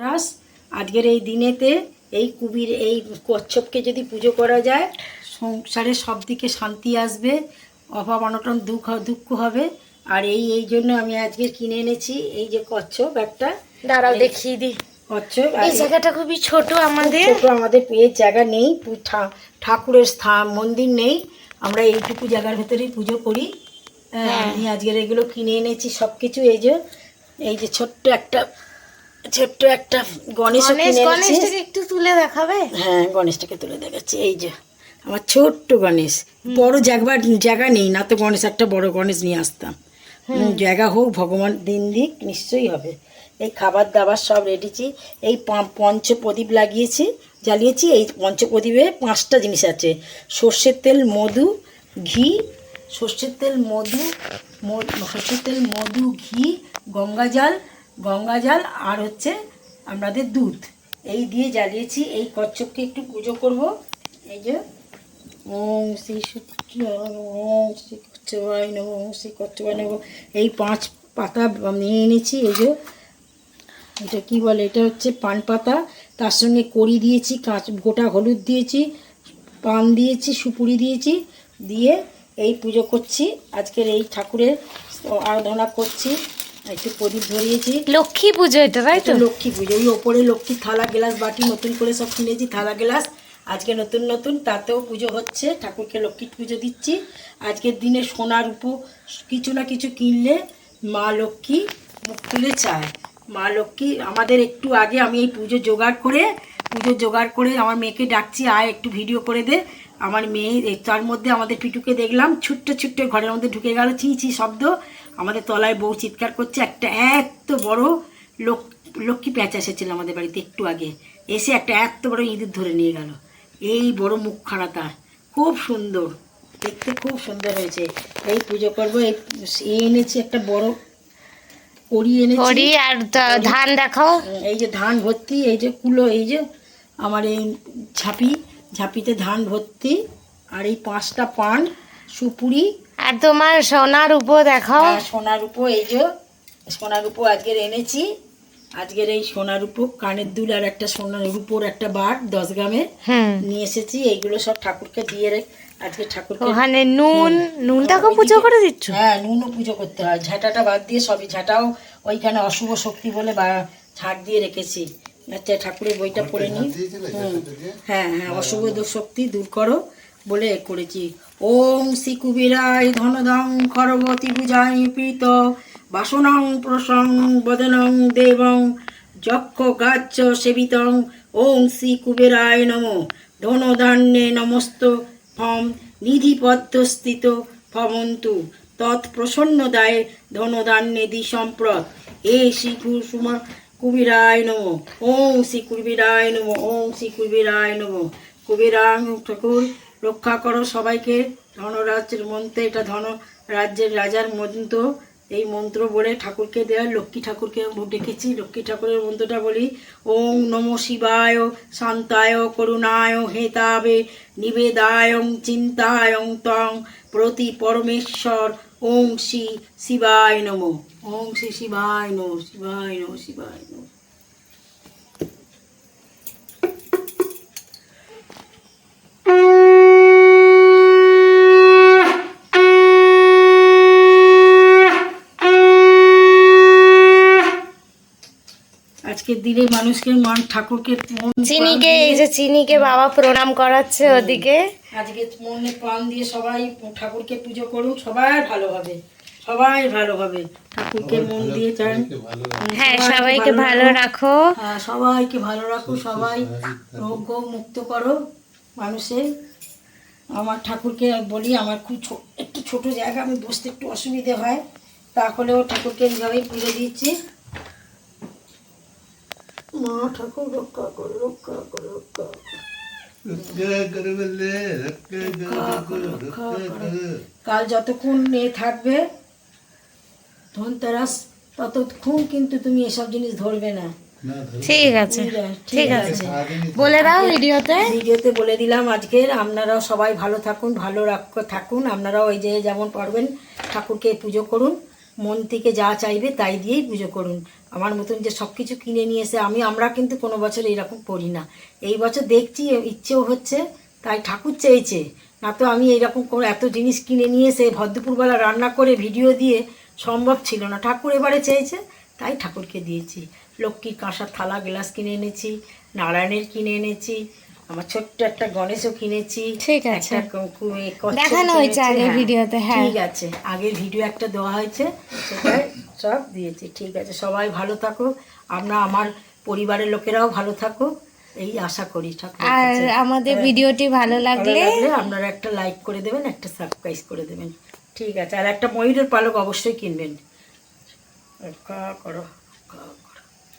রাস আজকের এই দিনেতে এই কুবির এই কচ্ছপকে যদি পুজো করা যায় সংসারে সব দিকে শান্তি আসবে অভাব অনটন দুঃখ দুঃখ হবে। আর এই এই জন্য আমি আজকে কিনে এনেছি এই যে কচ্ছপ একটা। দাঁড়াও দেখিয়ে দিই। কচ্ছপ এই জায়গাটা খুবই ছোট আমাদের। ছোট আমাদের এর জায়গা নেই ঠাকুরের স্থান মন্দির নেই। আমরা এইটুকু জায়গার ভেতরেই পুজো করি। হ্যাঁ, আমি আজকের এগুলো কিনে এনেছি সব কিছু এই যে এই যে ছোট্ট একটা ছোট্ট একটা গণেশ গণেশ গণেশটাকে একটু তুলে দেখাবে? হ্যাঁ গণেশটাকে তুলে দেখাচ্ছি। এই যে আমার ছোট্ট গণেশ। বড় জায়গা জায়গা নেই না তো গণেশ একটা বড় গণেশ নিয়ে আসতাম। জায়গা হোক ভগবান দিন দিক নিশ্চয়ই হবে। এই খাবার দাবার সব রেডিছি এই পা- পঞ্চপ্রদীপ লাগিয়েছি জ্বালিয়েছি এই পঞ্চপ্রদীপে পাঁচটা জিনিস আছে। সর্ষের তেল মধু ঘি সর্ষের তেল মধু সর্ষের তেল মধু ঘি গঙ্গা জল গঙ্গা জল আর হচ্ছে আমাদের দুধ। এই দিয়ে জ্বালিয়েছি, এই কচ্ছপকে একটু পুজো করব। এই যে, ওম শ্রী সূর্য ওম শ্রী কচ্ছপায় নম, ওম শ্রী কচ্ছপায় নম। এই পাঁচ পাতা নিয়ে এনেছি, এই যে, এটা কি বলে, এটা হচ্ছে পান পাতা। তার সঙ্গে কড়ি দিয়েছি, কাঁচ, গোটা হলুদ দিয়েছি, পান দিয়েছি, সুপুরি দিয়েছি, দিয়ে এই পুজো করছি। আজকের এই ঠাকুরের আরাধনা করছি। একটু প্রদীপ ধরিয়েছি। লক্ষ্মী পুজো এটা তাই তো? লক্ষ্মী পুজো। ওই ওপরে লক্ষ্মী থালা গ্লাস বাটি নতুন করে সব কিনেছি থালা গ্লাস। আজকে নতুন নতুন তাতেও পুজো হচ্ছে। ঠাকুরকে লক্ষ্মীর পুজো দিচ্ছি। আজকের দিনে সোনার উপ কিছু না কিছু কিনলে মা লক্ষ্মী মুখ তুলে চায়। মা লক্ষ্মী আমাদের একটু আগে আমি এই পুজো জোগাড় করে পুজো জোগাড় করে আমার মেয়েকে ডাকছি আয় একটু ভিডিও করে দে। আমার মেয়ে তার মধ্যে আমাদের পিটুকে দেখলাম ছুট্ট ছুট্ট ঘরের মধ্যে ঢুকে গেল চি চি শব্দ। আমাদের তলায় বউ চিৎকার করছে একটা এত বড় লোক লক্ষ্মী প্যাঁচা এসেছিল আমাদের বাড়িতে একটু আগে। এসে একটা এত বড় ইঁদুর ধরে নিয়ে গেল। এই বড় মুখখানা তার। খুব সুন্দর। দেখতে খুব সুন্দর হয়েছে। এই পুজো করব। এই এনেছি একটা বড় কড়ি এনেছি। হরি আর ধান দেখাও এই যে ধান ভর্তি এই যে কুলো এই যে আমার এই ঝাঁপি ঝাঁপিতে ধান ভর্তি। আর এই পাঁচটা পান সুপুরি আর তোমার সোনার উপর দেখাও। আর সোনার উপো এই যে সোনার উপো আজকের এনেছি। আজকের এই সোনার উপো কানের দুল আর একটা সোনার উপোর একটা বার দশ গ্রামের নিয়ে এসেছি। এইগুলো সব ঠাকুরকে দিয়ে রেখ আজকে ঠাকুরকে ওখানে নুন নুনটাকেও পুজো করে দিচ্ছ? হ্যাঁ নুনও পুজো করতে হয়। ঝাঁটাটা বাদ দিয়ে সবই ঝাঁটাও ওইখানে অশুভ শক্তি বলে বা ঝাঁট দিয়ে রেখেছি। আচ্ছা ঠাকুরের বইটা পড়ে নিই। হ্যাঁ হ্যাঁ অশুভ শক্তি দূর করো বলে এ করেছি। ওম শ্রী কুবিরায় ধনদং খরবতী পূজায় প্রীত, বাসনং প্রসং বদনং দেবং যক্ষ গাচ্ছ সেবিতং, ওম শ্রী কুবেরায় নম। ধনধান্যে নমস্ত ফম নিধিপদ্মস্থিত ফমন্তু তৎপ্রসন্নদায় ধনধান্যে দি সম্প্রদ এ শ্রী কুসুমা কুবিরায় নম। ওম শ্রী কুবিরায় নম। ওম শ্রী কুবিরায় নম। কুবিরাং ঠাকুর রক্ষা করো সবাইকে। ধনরাজ্যের মন্ত্রে এটা ধন রাজ্যের রাজার মন্ত্র। এই মন্ত্র বলে ঠাকুরকে দেওয়া লক্ষ্মী ঠাকুরকে ডেকেছি। লক্ষ্মী ঠাকুরের মন্ত্রটা বলি, ওং নম শিবায়, শান্তায়, করুণায়, হেতাবে, নিবেদায়ং, চিন্তায়ং, তং, প্রতি পরমেশ্বর, ওং শ্রী শিবায় নম। ওং শ্রী শিবায় নম শিবায় নম শিবায় নম। আজকের দিনে মানুষকে মান ঠাকুরকে চিনিকে এই যে চিনিকে বাবা প্রণাম করাচ্ছে ওদিকে। আজকে মনে প্রাণ দিয়ে সবাই ঠাকুরকে পুজো করুন সবাই ভালো হবে সবাই ভালো হবে। ঠাকুরকে মন দিয়ে চান হ্যাঁ সবাইকে ভালো রাখো। হ্যাঁ, সবাইকে ভালো রাখো সবাই রোগ মুক্ত করো মানুষের আমার ঠাকুরকে বলি আমার খুব একটু ছোট জায়গা আমি বসতে একটু অসুবিধে হয় তাহলেও ঠাকুরকে এইভাবেই পুজো দিচ্ছি। মা ঠাকুর রক্ষা করো রক্ষা করো রক্ষা করো। কাল যতক্ষণ এ থাকবে ধনতেরাস ততক্ষণ কিন্তু তুমি এসব জিনিস ধরবে না। ঠিক আছে ঠিক আছে বলে দাও ভিডিওতে। ভিডিওতে বলে দিলাম আজকের আপনারাও সবাই ভালো থাকুন ভালো রাখ থাকুন। আপনারাও ওই যে যেমন পারবেন ঠাকুরকে পুজো করুন। মন থেকে যা চাইবে তাই দিয়েই পুজো করুন। আমার মতন যে সব কিছু কিনে নিয়ে এসে আমি, আমরা কিন্তু কোনো বছর এরকম করি না। এই বছর দেখছি, ইচ্ছেও হচ্ছে, তাই ঠাকুর চেয়েছে। না তো আমি এইরকম কোনো এত জিনিস কিনে নিয়ে এসে ভদ্রপুরবেলা রান্না করে ভিডিও দিয়ে সম্ভব ছিল না। ঠাকুর এবারে চেয়েছে, তাই ঠাকুরকে দিয়েছি। লক্ষ্মীর কাঁসার থালা, গ্লাস কিনে এনেছি, নারায়ণের কিনে এনেছি আমার ছোট্ট একটা গণেশও কিনেছি। ঠিক আছে। দেখানো হয়েছে আগের হ্যাঁ। ভিডিওতে, হ্যাঁ। ঠিক আছে। আগের ভিডিও একটা দেওয়া হয়েছে সেটাই সব দিয়েছি। ঠিক আছে সবাই ভালো থাকো। আমরা আমার পরিবারের লোকেরাও ভালো থাকো। এই আশা করি আর আমাদের ভিডিওটি ভালো লাগলে আপনারা একটা লাইক করে দেবেন একটা সাবস্ক্রাইব করে দেবেন। ঠিক আছে আর একটা ময়ূরের পালক অবশ্যই কিনবেন। কা করো